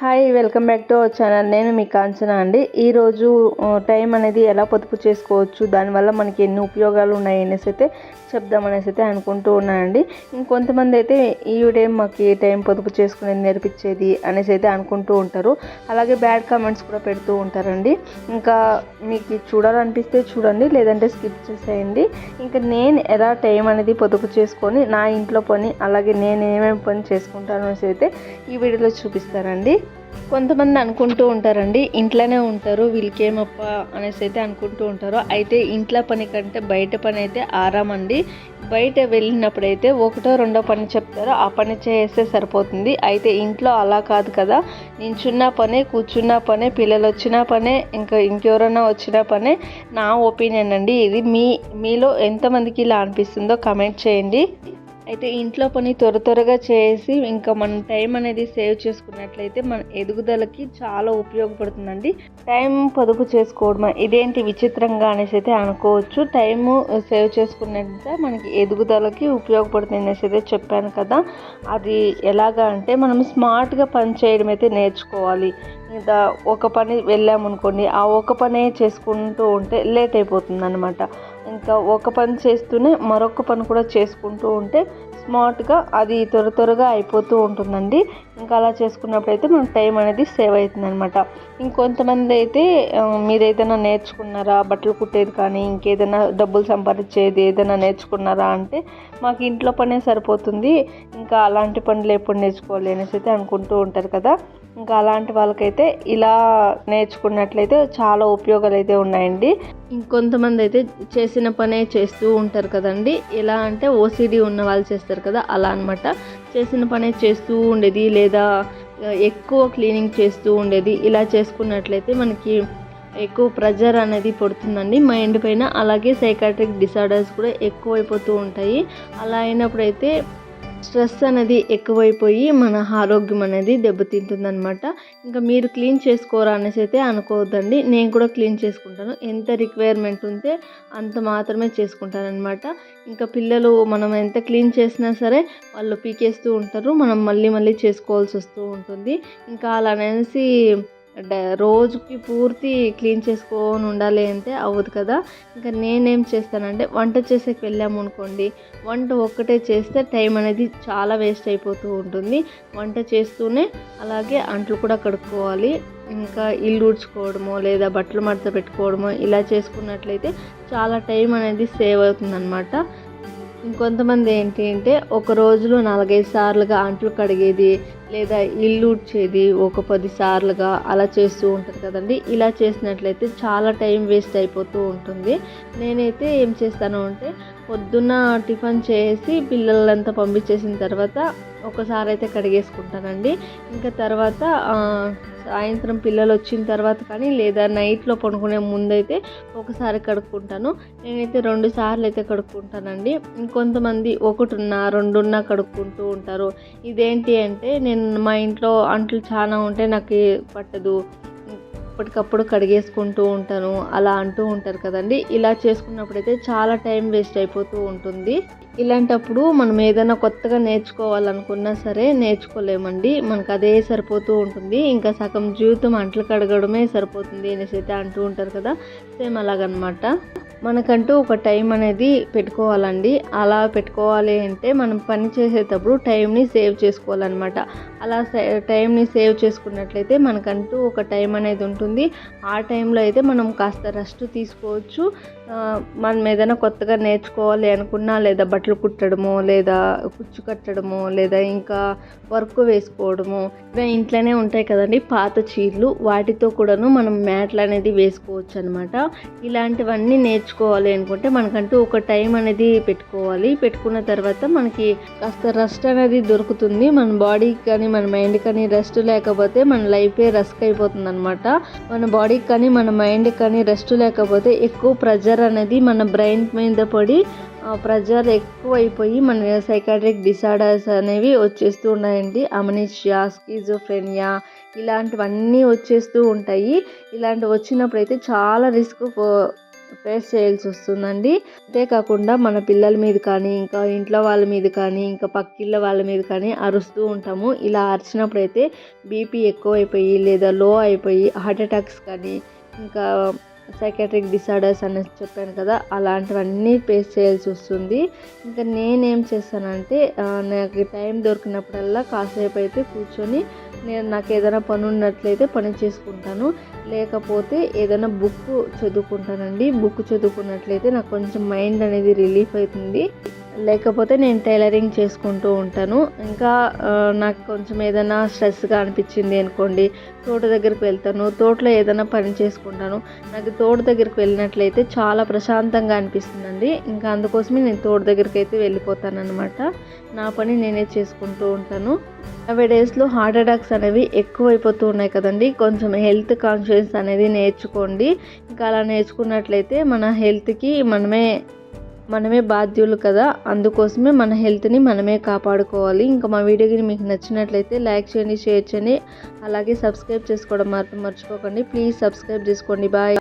Hi welcome back to our channel. నేను మీ కాంచన అండి. ఈరోజు టైం అనేది ఎలా పొదుపు చేసుకోవచ్చు? దానివల్ల మనకి ఎన్ని ఉపయోగాలు ఉన్నాయి అనేసి అయితే చెప్దామనేసి అయితే అనుకుంటూ ఉన్నానండి ఇంకొంతమంది అయితే ఈ టైం మాకు ఏ టైం పొదుపు చేసుకునేది నేర్పించేది అనేసి అయితే అనుకుంటూ ఉంటారు. అలాగే బ్యాడ్ కామెంట్స్ కూడా పెడుతూ ఉంటారండి. ఇంకా మీకు చూడాలనిపిస్తే చూడండి లేదంటే స్కిప్ చేసేయండి. ఇంకా నేను ఎలా టైం అనేది పొదుపు చేసుకొని నా ఇంట్లో పని అలాగే నేను ఏమేమి పని చేసుకుంటాను అనేసి అయితే ఈ వీడియోలో చూపిస్తానండి. కొంతమంది అనుకుంటూ ఉంటారండి ఇంట్లోనే ఉంటారు వీళ్ళకేమప్ప అనేసి అయితే అనుకుంటూ ఉంటారు. అయితే ఇంట్లో పని కంటే బయట పని అయితే ఆరామండి బయట వెళ్ళినప్పుడు అయితే ఒకటో రెండో పని చెప్తారో ఆ పని చేస్తే సరిపోతుంది. అయితే ఇంట్లో అలా కాదు కదా నించున్న పనే కూర్చున్న పనే పిల్లలు వచ్చిన పనే ఇంకా ఇంకెవరైనా వచ్చిన పనే నా ఒపీనియన్ అండి ఇది. మీ మీలో ఎంతమందికి ఇలా అనిపిస్తుందో కమెంట్ చేయండి. అయితే ఇంట్లో పని త్వర త్వరగా చేసి ఇంకా మన టైం అనేది సేవ్ చేసుకున్నట్లయితే మన ఎదుగుదలకి చాలా ఉపయోగపడుతుందండి. టైం పొదుపు చేసుకోవడం ఇదేంటి విచిత్రంగా అనేసి అయితే అనుకోవచ్చు. టైము సేవ్ చేసుకున్నట్లయితే మనకి ఎదుగుదలకి ఉపయోగపడుతుంది అనేసి అయితే చెప్పాను కదా. అది ఎలాగా అంటే మనం స్మార్ట్గా పని చేయడం అయితే నేర్చుకోవాలి. ఇంకా ఒక పని వెళ్ళామనుకోండి ఆ ఒక పనే చేసుకుంటూ ఉంటే లేట్ అయిపోతుంది అనమాట ఇంకా ఒక పని చేస్తూనే మరొక పని కూడా చేసుకుంటూ ఉంటే స్మార్ట్గా అది త్వర త్వరగా అయిపోతూ ఉంటుందండి. ఇంకా అలా చేసుకున్నప్పుడు అయితే మన టైం అనేది సేవ్ అవుతుంది అనమాట ఇంకొంతమంది అయితే మీరు ఏదైనా నేర్చుకున్నారా? బట్టలు కుట్టేది కానీ ఇంకేదైనా డబ్బులు సంపాదించేది ఏదైనా నేర్చుకున్నారా అంటే మాకు ఇంట్లో పనే సరిపోతుంది. ఇంకా అలాంటి పనులు ఎప్పుడు నేర్చుకోవాలి అనేసి అయితే అనుకుంటూ ఉంటారు కదా. ఇంకా అలాంటి వాళ్ళకైతే ఇలా నేర్చుకున్నట్లయితే చాలా ఉపయోగాలు అయితే ఉన్నాయండి. ఇంకొంతమంది అయితే చేసిన పనే చేస్తూ ఉంటారు కదండి. ఎలా అంటే ఓసిడి ఉన్న వాళ్ళు చేస్తారు కదా అలా అన్నమాట. చేసిన పనే చేస్తూ ఉండేది లేదా ఎక్కువ క్లీనింగ్ చేస్తూ ఉండేది. ఇలా చేసుకున్నట్లయితే మనకి ఎక్కువ ప్రెజర్ అనేది పడుతుందండి. మైండ్ పైన అలాగే సైకాట్రిక్ డిసార్డర్స్ కూడా ఎక్కువైపోతూ ఉంటాయి. అలా అయినప్పుడైతే స్ట్రెస్ అనేది ఎక్కువైపోయి మన ఆరోగ్యం అనేది దెబ్బతింటుందన్నమాట. ఇంకా మీరు క్లీన్ చేసుకోరా అనేసి అయితే అనుకోవద్దండి. నేను కూడా క్లీన్ చేసుకుంటాను. ఎంత రిక్వైర్మెంట్ ఉంటే అంత మాత్రమే చేసుకుంటాను అనమాట ఇంకా పిల్లలు మనం ఎంత క్లీన్ చేసినా సరే వాళ్ళు పీకేస్తూ ఉంటారు. మనం మళ్ళీ మళ్ళీ చేసుకోవాల్సి వస్తూ ఉంటుంది. ఇంకా అలా అనేసి రోజుకి పూర్తి క్లీన్ చేసుకొని ఉండాలి అంటే అవ్వదు కదా. ఇంకా నేనేం చేస్తానంటే వంట చేసేకి వెళ్ళాము అనుకోండి వంట ఒక్కటే చేస్తే టైం అనేది చాలా వేస్ట్ అయిపోతూ ఉంటుంది. వంట చేస్తూనే అలాగే అంట్లు కూడా కడుక్కోవాలి. ఇంకా ఇల్లు ఊడ్చుకోవడమో లేదా బట్టలు మడత పెట్టుకోవడమో ఇలా చేసుకున్నట్లయితే చాలా టైం అనేది సేవ్ అవుతుందన్నమాట. ఇంకొంతమంది ఏంటి అంటే ఒక రోజులో నాలుగైదు సార్లుగా అంట్లు కడిగేది లేదా ఇల్లు ఉడ్చేది ఒక పది సార్లుగా అలా చేస్తూ ఉంటుంది కదండి. ఇలా చేసినట్లయితే చాలా టైం వేస్ట్ అయిపోతూ ఉంటుంది. నేనైతే ఏం చేస్తాను అంటే పొద్దున్న టిఫిన్ చేసి పిల్లలంతా పంపించేసిన తర్వాత ఒకసారి అయితే కడిగేసుకుంటానండి. ఇంకా తర్వాత సాయంత్రం పిల్లలు వచ్చిన తర్వాత కానీ లేదా నైట్లో పడుకునే ముందైతే ఒకసారి కడుక్కుంటాను. నేనైతే రెండు సార్లు అయితే కడుక్కుంటానండి. ఇంకొంతమంది ఒకటిన్న రెండున్న కడుక్కుంటూ ఉంటారు. ఇదేంటి అంటే నేను మా ఇంట్లో అంట్లు చాలా ఉంటే నాకు పట్టదు. ఇప్పటికప్పుడు కడిగేసుకుంటూ ఉంటాను. అలా అంటూ ఉంటారు కదండి. ఇలా చేసుకున్నప్పుడైతే చాలా టైం వేస్ట్ అయిపోతూ ఉంటుంది. ఇలాంటప్పుడు మనం ఏదైనా కొత్తగా నేర్చుకోవాలనుకున్నా సరే నేర్చుకోలేమండి. మనకు అదే సరిపోతూ ఉంటుంది. ఇంకా సగం జీవితం అంట్లు కడగడమే సరిపోతుంది అనేసి అయితే అంటూ ఉంటారు కదా. సేమ్ అలాగనమాట. మనకంటూ ఒక టైం అనేది పెట్టుకోవాలండి. అలా పెట్టుకోవాలి అంటే మనం పని చేసేటప్పుడు టైంని సేవ్ చేసుకోవాలన్నమాట. అలా సే- టైంని సేవ్ చేసుకున్నట్లయితే మనకంటూ ఒక టైం అనేది ఉంటుంది. ఆ టైంలో అయితే మనం కాస్త రెస్ట్ తీసుకోవచ్చు. మనం ఏదైనా కొత్తగా నేర్చుకోవాలి అనుకున్నా లేదా బట్టలు కుట్టడము లేదా కుచ్చు కట్టడమో లేదా ఇంకా వర్క్ వేసుకోవడము ఇవే ఇంట్లోనే ఉంటాయి కదండి పాత చీరలు. వాటితో కూడాను మనం మ్యాట్లు అనేది వేసుకోవచ్చు అనమాట ఇలాంటివన్నీ నేర్చుకోవాలి అనుకుంటే మనకంటూ ఒక టైం అనేది పెట్టుకోవాలి. పెట్టుకున్న తర్వాత మనకి కాస్త రెస్ట్ అనేది దొరుకుతుంది. మన బాడీకి కానీ మన మైండ్ కానీ రెస్ట్ లేకపోతే మన లైఫే రస్క్ అయిపోతుంది అనమాట మన బాడీకి కానీ మన మైండ్కి కానీ రెస్ట్ లేకపోతే ఎక్కువ ప్రెజర్ అనేది మన బ్రెయిన్ మీద పడి ప్రెజర్ ఎక్కువైపోయి మన సైకాట్రిక్ డిసార్డర్స్ అనేవి వచ్చేస్తూ ఉన్నాయండి. అమనిషియా స్కిజోఫ్రెనియా ఇలాంటివన్నీ వచ్చేస్తూ ఉంటాయి. ఇలాంటివి వచ్చినప్పుడు అయితే చాలా రిస్క్ ఫేస్ చేయాల్సి వస్తుందండి. అంతేకాకుండా మన పిల్లల మీద కానీ ఇంకా ఇంట్లో వాళ్ళ మీద కానీ ఇంకా పక్కిళ్ళ వాళ్ళ మీద కానీ అరుస్తూ ఉంటాము. ఇలా అరిచినప్పుడు అయితే బీపీ ఎక్కువ అయిపోయి లేదా లో అయిపోయి హార్ట్ అటాక్స్ కానీ ఇంకా సైకాట్రిక్ డిసార్డర్స్ అనేసి చెప్పాను కదా అలాంటివన్నీ ఫేస్ చేయాల్సి వస్తుంది. ఇంకా నేనేం చేస్తానంటే నాకు టైం దొరికినప్పుడల్లా కాసేపు అయితే కూర్చొని నేను నాకు ఏదైనా పని ఉన్నట్లయితే పని చేసుకుంటాను. లేకపోతే ఏదైనా బుక్ చదువుకుంటానండి. బుక్ చదువుకున్నట్లయితే నాకు కొంచెం మైండ్ అనేది రిలీఫ్ అవుతుంది. లేకపోతే నేను టైలరింగ్ చేసుకుంటూ ఉంటాను. ఇంకా నాకు కొంచెం ఏదైనా స్ట్రెస్గా అనిపించింది అనుకోండి తోట దగ్గరికి వెళ్తాను. తోటలో ఏదైనా పని చేసుకుంటాను. నాకు తోట దగ్గరికి వెళ్ళినట్లయితే చాలా ప్రశాంతంగా అనిపిస్తుందండి. ఇంకా అందుకోసమే నేను తోట దగ్గరికి అయితే వెళ్ళిపోతాను అనమాట నా పని నేనే చేసుకుంటూ ఉంటాను. అవే డేస్లో హార్ట్ అటాక్స్ అనేవి ఎక్కువైపోతూ ఉన్నాయి కదండి. కొంచెం హెల్త్ కాన్షియస్ అనేది నేర్చుకోండి. ఇంకా అలా నేర్చుకున్నట్లయితే మన హెల్త్కి మనమే మనమే బాధ్యులు కదా అందుకోసమే మన హెల్త్ని మనమే కాపాడుకోవాలి. ఇంకా మా వీడియోకి మీకు నచ్చినట్లయితే లైక్ చేయండి షేర్ చేయండి. అలాగే సబ్స్క్రైబ్ చేసుకోవడం మాత్రం మర్చిపోకండి. ప్లీజ్ సబ్స్క్రైబ్ చేసుకోండి. బాయ్.